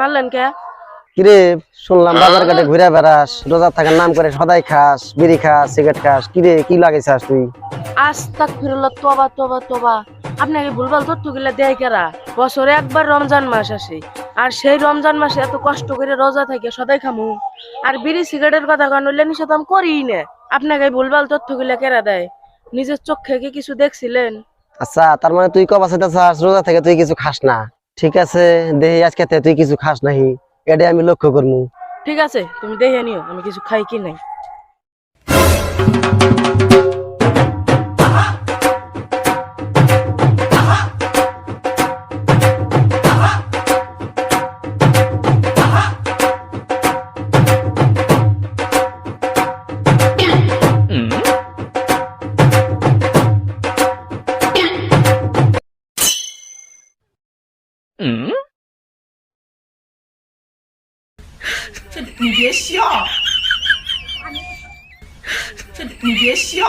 মারলেন কে? কিরে শুনলাম বাজার ঘাটে ঘুরে বেড়াস রোজা থাকার নাম করে সদাই খাস বিড়ি খাস সিগারেট খাস কিরে কি লাগাইছাস তুই? আস্তাক ফিরল তোবা তোবা তোবা। আপনাকে ভুলভাল তথ্যগুলা দেয় কেরা? বছরে একবার রমজান মাস আসে আর সেই রমজান মাসে এত কষ্ট করে রোজা থাকে সদাই খামু। আর বিড়ি সিগারেটের কথা কেন নিষেধ করি না। আপনাকে ভুলভাল তথ্যগুলো কেরা দেয়? নিজের চোখে কি কিছু দেখছিলেন? আচ্ছা তার মানে তুই কবা চাস? রোজা থেকে তুই কিছু খাস না। ঠিক আছে, দেহি আজকে তে তুই কিছু খাস নাহি। এটাই আমি লক্ষ্য করব ঠিক আছে, তুমি দেখে নিও, আমি কিছু খাই কি নাই।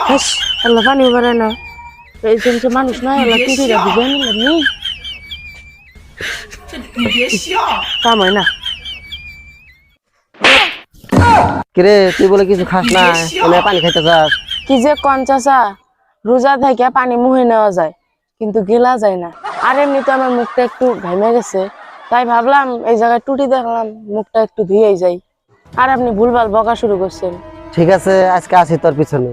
হাস, পানি পারে না এই জন্য মানুষ না আল্লাহ কিন্তু রাখবেন কাম হয় না কিরে তুই বলে কিছু খাস না? এনে পানি খাইতে চাস কি যে কন চাচা রোজা থেকে পানি মুহে নেওয়া যায় কিন্তু গেলা যায় না। আর এমনিতে আমার মুখটা একটু ঘামে গেছে। তাই ভাবলাম এই জায়গায় টুটি দেখলাম, মুখটা একটু ধুয়েই যাই। আর আপনি ভুলভাল বকা শুরু করছেন। ঠিক আছে, আজকে আসি তোর পিছনে।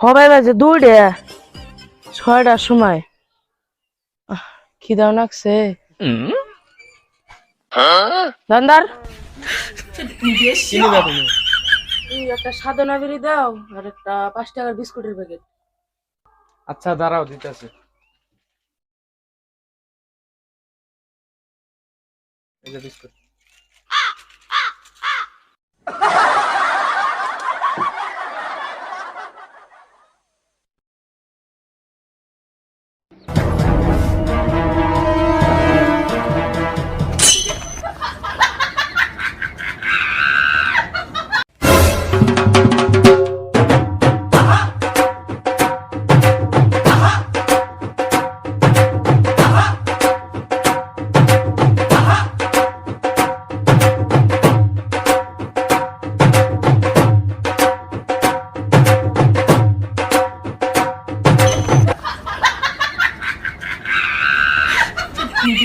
হবে বাজে দুইটে, ছয়টার সময়। খিদাও লাগছে। দান্দার। একটা সাধনা বিড়ি দাও, আর একটা পাঁচ টাকার বিস্কুটের প্যাকেট আচ্ছা দাঁড়াও, দিতেছে। এই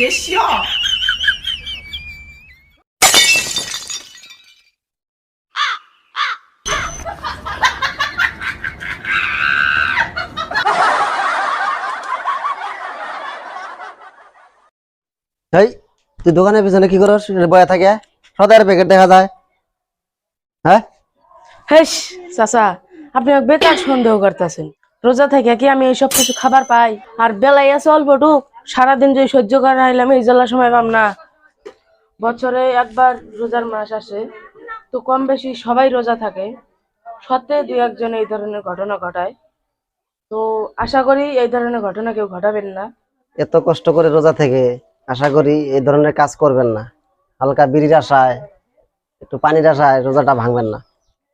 যে বিস্কুট তুই দোকানের পিছনে কি করস? বয়া থাকে। সদাইয়ের প্যাকেট দেখা যায়। হ্যাঁ? হেস চাচা আপনি বেকার সন্দেহ করতেছেন। রোজা থেকে কি আমি এইসব কিছু খাবার পাই? আর বেলায় আছে অল্পটুক সারাদিন যদি সহ্য করে রাখলাম এই জেলা সময় পাম না বছরে একবার রোজার মাস আসে তো কম বেশি সবাই রোজা থাকে। সত্যি দুই একজন এই ধরনের ঘটনা ঘটায়। তো আশা করি এই ধরনের ঘটনা কেউ ঘটাবেন না। এত কষ্ট করে রোজা থেকে আশা করি এই ধরনের কাজ করবেন না। হালকা বিড়ির আশায় একটু পানির আশায় রোজাটা ভাঙবেন না।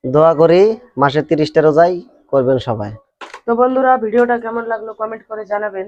দোয়া করি মাসে তিরিশটা রোজাই করবেন সবাই। তো বন্ধুরা ভিডিওটা কেমন লাগল কমেন্ট করে জানাবেন।